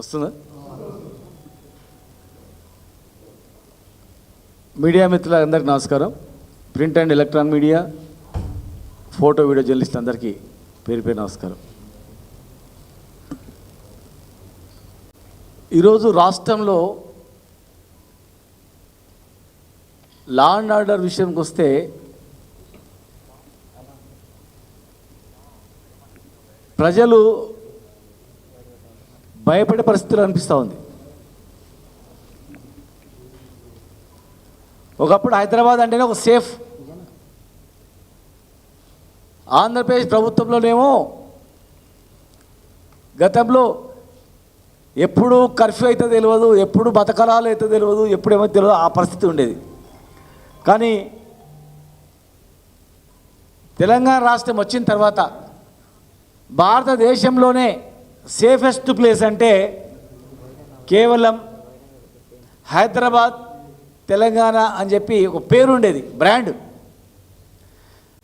వస్తుందా. మీడియా మిత్రులందరికీ నమస్కారం. Print and electronic media photo video journalist అందరికీ పేరు పేరు నమస్కారం. ఈరోజు రాష్ట్రంలో లా అండ్ ఆర్డర్ విషయంకి వస్తే ప్రజలు భయపడే పరిస్థితులు అనిపిస్తూ ఉంది. ఒకప్పుడు హైదరాబాద్ అంటేనే ఒక సేఫ్ ఆంధ్రప్రదేశ్ ప్రభుత్వంలోనేమో గతంలో ఎప్పుడు కర్ఫ్యూ అయితే తెలియదు ఎప్పుడు బతకరాలు అయితే తెలియదు ఎప్పుడేమో తెలియదు ఆ పరిస్థితి ఉండేది. కానీ తెలంగాణ రాష్ట్రం వచ్చిన తర్వాత భారతదేశంలోనే సేఫెస్ట్ ప్లేస్ అంటే కేవలం హైదరాబాద్ తెలంగాణ అని చెప్పి ఒక పేరు ఉండేది బ్రాండ్.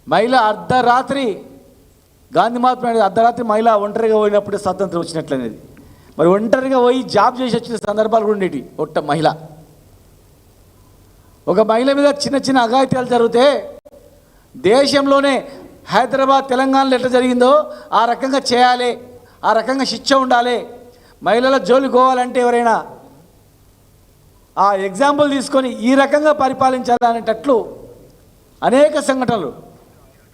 మహిళ అర్ధరాత్రి గాంధీ మహాత్మ అనేది అర్ధరాత్రి మహిళ ఒంటరిగా పోయినప్పుడు స్వాతంత్రం వచ్చినట్లనేది. మరి ఒంటరిగా పోయి జాబ్ చేసి వచ్చిన సందర్భాలు కూడా ఉండేవి ఒట్ట మహిళ. ఒక మహిళ మీద చిన్న చిన్న అఘాయిత్యాలు జరిగితే దేశంలోనే హైదరాబాద్ తెలంగాణలో ఎట్లా జరిగిందో ఆ రకంగా చేయాలి. ఆ రకంగా శిక్ష ఉండాలి. మహిళల జోలి పోవాలంటే ఎవరైనా ఆ ఎగ్జాంపుల్ తీసుకొని ఈ రకంగా పరిపాలించాలనేటట్లు అనేక సంఘటనలు.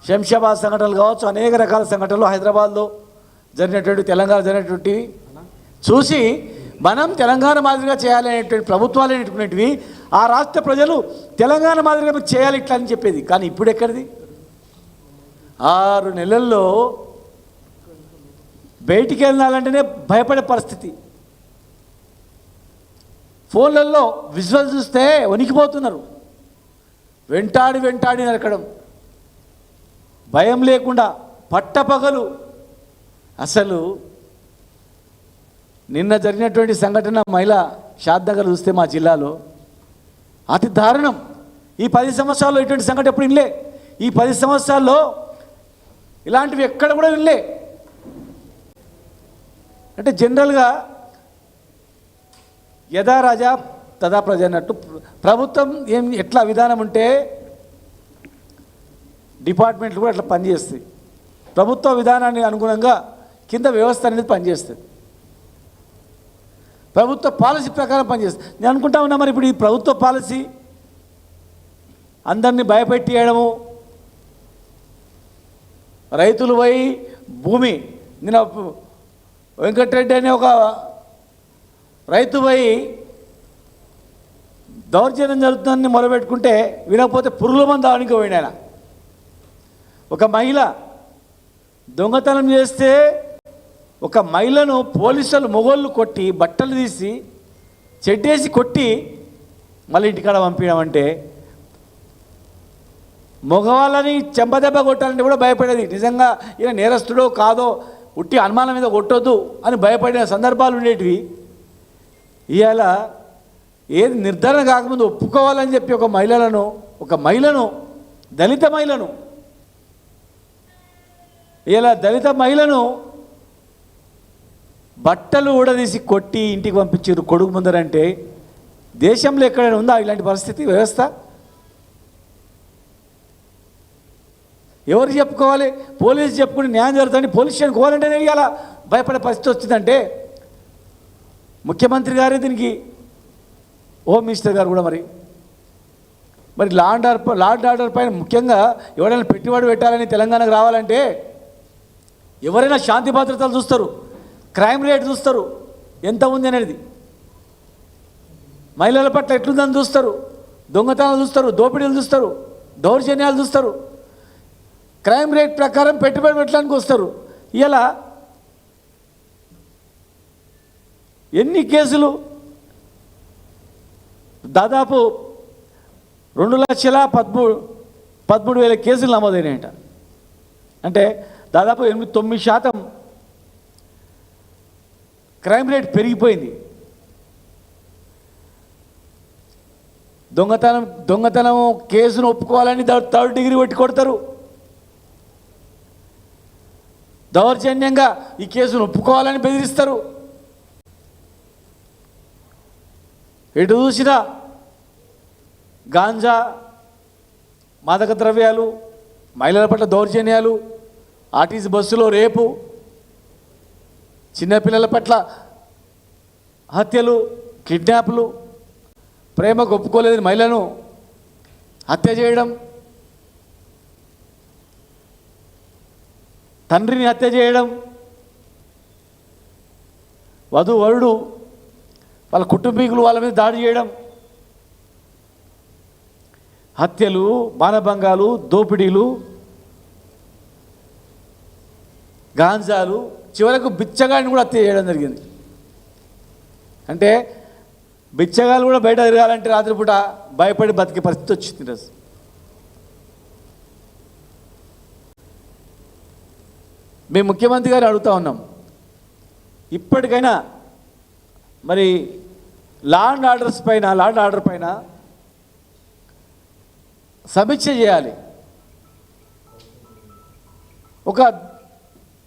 శంషాబాద్ సంఘటనలు కావచ్చు అనేక రకాల సంఘటనలు హైదరాబాద్లో జరిగినటువంటి తెలంగాణ జరిగినటువంటివి. చూసి మనం తెలంగాణ మాదిరిగా చేయాలనేటువంటి ప్రభుత్వాలు అనేటువంటివి ఆ రాష్ట్ర ప్రజలు తెలంగాణ మాదిరిగా చేయాలి ఇట్లా అని చెప్పేది. కానీ ఇప్పుడు ఎక్కడిది? ఆరు నెలల్లో బయటికి వెళ్ళాలంటేనే భయపడే పరిస్థితి. ఫోన్లలో విజువల్ చూస్తే వణికిపోతున్నారు. వెంటాడి వెంటాడి నరకడం. భయం లేకుండా పట్టపగలు. అసలు నిన్న జరిగినటువంటి సంఘటన మహిళ షాద్నగర్ చూస్తే మా జిల్లాలో అతి దారుణం. ఈ పది సంవత్సరాల్లో ఇటువంటి సంఘటన ఎప్పుడు వినలే ఈ పది సంవత్సరాల్లో ఇలాంటివి ఎక్కడ కూడా వినలే అంటే జనరల్గా యథా రాజా తదా ప్రజ అన్నట్టు ప్రభుత్వం ఏం ఎట్లా విధానం ఉంటే డిపార్ట్మెంట్లు కూడా అట్లా పనిచేస్తాయి. ప్రభుత్వ విధానానికి అనుగుణంగా కింద వ్యవస్థ అనేది పనిచేస్తుంది ప్రభుత్వ పాలసీ ప్రకారం పనిచేస్తుంది నేను అనుకుంటా ఉన్నా మరి ఇప్పుడు ఈ ప్రభుత్వ పాలసీ అందరినీ భయపెట్టేయడము రైతులు పోయి భూమి నేను వెంకటరెడ్డి అనే ఒక రైతు పోయి దౌర్జన్యం జరుగుతుందని మొదలుపెట్టుకుంటే వినకపోతే పురుగుల మంది దానికి పోయిన ఆయన. ఒక మహిళ దొంగతనం చేస్తే ఒక మహిళను పోలీసులు మొగోళ్ళు కొట్టి బట్టలు తీసి చెడ్డేసి కొట్టి మళ్ళీ ఇంటికాడ పంపించడం అంటే మగవాళ్ళని చెంపదెబ్బ కొట్టాలంటే కూడా భయపడేది. నిజంగా ఈయన నేరస్తుడో కాదో ఉట్టి అనుమానం మీద కొట్టొద్దు అని భయపడిన సందర్భాలు ఉండేటివి. ఇవాళ ఏది నిర్ధారణ కాకముందు ఒప్పుకోవాలని చెప్పి ఒక మహిళలను ఒక మహిళను దళిత మహిళను ఇలా దళిత మహిళను బట్టలు ఊడదీసి కొట్టి ఇంటికి పంపించారు కొడుకు ముందరంటే దేశంలో ఎక్కడైనా ఉందా ఇలాంటి పరిస్థితి వ్యవస్థ? ఎవరు చెప్పుకోవాలి? పోలీసు చెప్పుకుని న్యాయం జరుగుతుంది పోలీస్ స్టేషన్ పోవాలంటేనే ఇవాళ భయపడే పరిస్థితి వచ్చిందంటే ముఖ్యమంత్రి గారే దీనికి హోమ్ మినిస్టర్ గారు కూడా మరి. మరి law and order law and order పైన ముఖ్యంగా ఎవరైనా పెట్టుబడి పెట్టాలని తెలంగాణకు రావాలంటే ఎవరైనా శాంతి భద్రతలు చూస్తారు క్రైమ్ రేట్ చూస్తారు ఎంత ఉంది అనేది. మహిళల పట్ల ఎట్లుందని చూస్తారు దొంగతనాలు చూస్తారు దోపిడీలు చూస్తారు దౌర్జన్యాలు చూస్తారు. క్రైమ్ రేట్ ప్రకారం పెట్టుబడి పెట్టడానికి వస్తారు. ఇలా ఎన్ని కేసులు? దాదాపు రెండు లక్షల పదమూడు పదమూడు వేల కేసులు నమోదైనాయట. అంటే దాదాపు ఎనిమిది తొమ్మిది శాతం క్రైమ్ రేట్ పెరిగిపోయింది. దొంగతనం దొంగతనం కేసును ఒప్పుకోవాలని థర్డ్ డిగ్రీ పెట్టి కొడతారు. దౌర్జన్యంగా ఈ కేసును ఒప్పుకోవాలని బెదిరిస్తారు. ఎటు చూసినా గాంజా మాదక ద్రవ్యాలు మహిళల పట్ల దౌర్జన్యాలు ఆర్టీసీ బస్సులో రేపు చిన్నపిల్లల పట్ల హత్యలు కిడ్నాప్లు ప్రేమకు ఒప్పుకోలేని మహిళను హత్య చేయడం తండ్రిని హత్య చేయడం వధు వరుడు వాళ్ళ కుటుంబీకులు వాళ్ళ మీద దాడి చేయడం హత్యలు మానభంగాలు దోపిడీలు గాంజాలు చివరకు బిచ్చగాడిని కూడా హత్య చేయడం జరిగింది. అంటే బిచ్చగాళ్ళు కూడా బయట తిరగాలంటే రాత్రిపూట భయపడి బతికే పరిస్థితి వచ్చింది రోజు మేము ముఖ్యమంత్రి గారు అడుగుతా ఉన్నాం. ఇప్పటికైనా మరి లా అండ్ ఆర్డర్స్ పైన లా అండ్ ఆర్డర్ పైన సమీక్ష చేయాలి. ఒక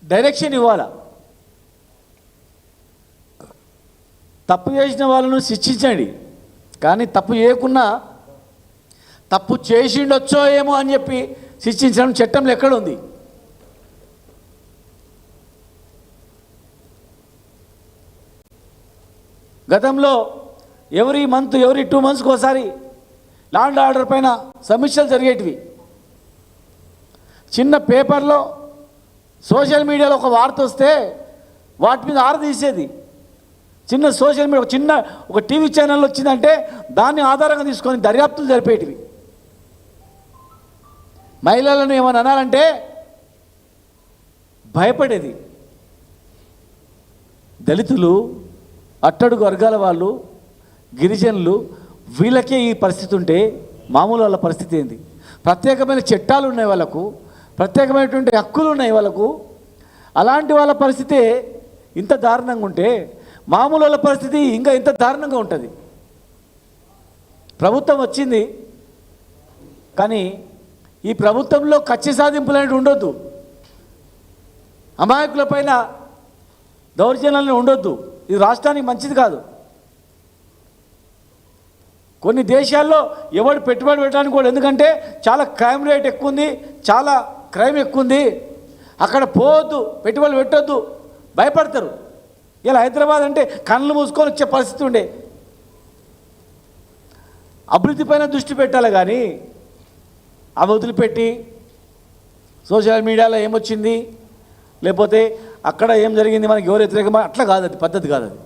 డైరెక్షన్ ఇవ్వాలా? తప్పు చేసిన వాళ్ళను శిక్షించండి. కానీ తప్పు చేయకున్నా తప్పు చేసిండొచ్చో ఏమో అని చెప్పి శిక్షించడం చట్టంలో ఎక్కడ గతంలో ఎవరీ మంత్ ఎవరీ టూ మంత్స్కి ఒకసారి ల్యాండ్ ఆర్డర్ పైన సమీక్షలు జరిగేటివి. చిన్న పేపర్లో సోషల్ మీడియాలో ఒక వార్త వస్తే వాటి మీద ఆర తీసేది. చిన్న సోషల్ మీడియా ఒక చిన్న ఒక టీవీ ఛానల్ వచ్చిందంటే దాన్ని ఆధారంగా తీసుకొని దర్యాప్తులు జరిపేటివి. మహిళలను ఏమని అనాలంటే భయపడేది. దళితులు అట్టడుగు వర్గాల వాళ్ళు గిరిజనులు వీళ్ళకే ఈ పరిస్థితి ఉంటే మామూలు వాళ్ళ పరిస్థితి ఏంది? ప్రత్యేకమైన చట్టాలు ఉన్నాయి వాళ్ళకు ప్రత్యేకమైనటువంటి హక్కులు ఉన్నాయి వాళ్ళకు. అలాంటి వాళ్ళ పరిస్థితి ఇంత దారుణంగా ఉంటే మామూలు వాళ్ళ పరిస్థితి ఇంకా ఇంత దారుణంగా ఉంటుంది. ప్రభుత్వం వచ్చింది కానీ ఈ ప్రభుత్వంలో కచ్చి సాధింపులు అనేవి ఉండొద్దు. అమాయకులపైన దౌర్జన్యాలను ఉండొద్దు. ఇది రాష్ట్రానికి మంచిది కాదు. కొన్ని దేశాల్లో ఎవడు పెట్టుబడి పెట్టడానికి కూడా ఎందుకంటే చాలా క్రైమ్ రేట్ ఎక్కువ ఉంది చాలా క్రైమ్ ఎక్కువ ఉంది అక్కడ పోవద్దు పెట్టుబడులు పెట్టొద్దు భయపడతారు. ఇలా హైదరాబాద్ అంటే కళ్ళు మూసుకొని వచ్చే పరిస్థితి ఉండే. అభివృద్ధి పైన దృష్టి పెట్టాలి కానీ అవి వదిలిపెట్టి సోషల్ మీడియాలో ఏమొచ్చింది? లేకపోతే అక్కడ ఏం జరిగింది? మనకి ఎవరు వ్యతిరేకమా? అట్లా కాదు అది పద్ధతి కాదు అది.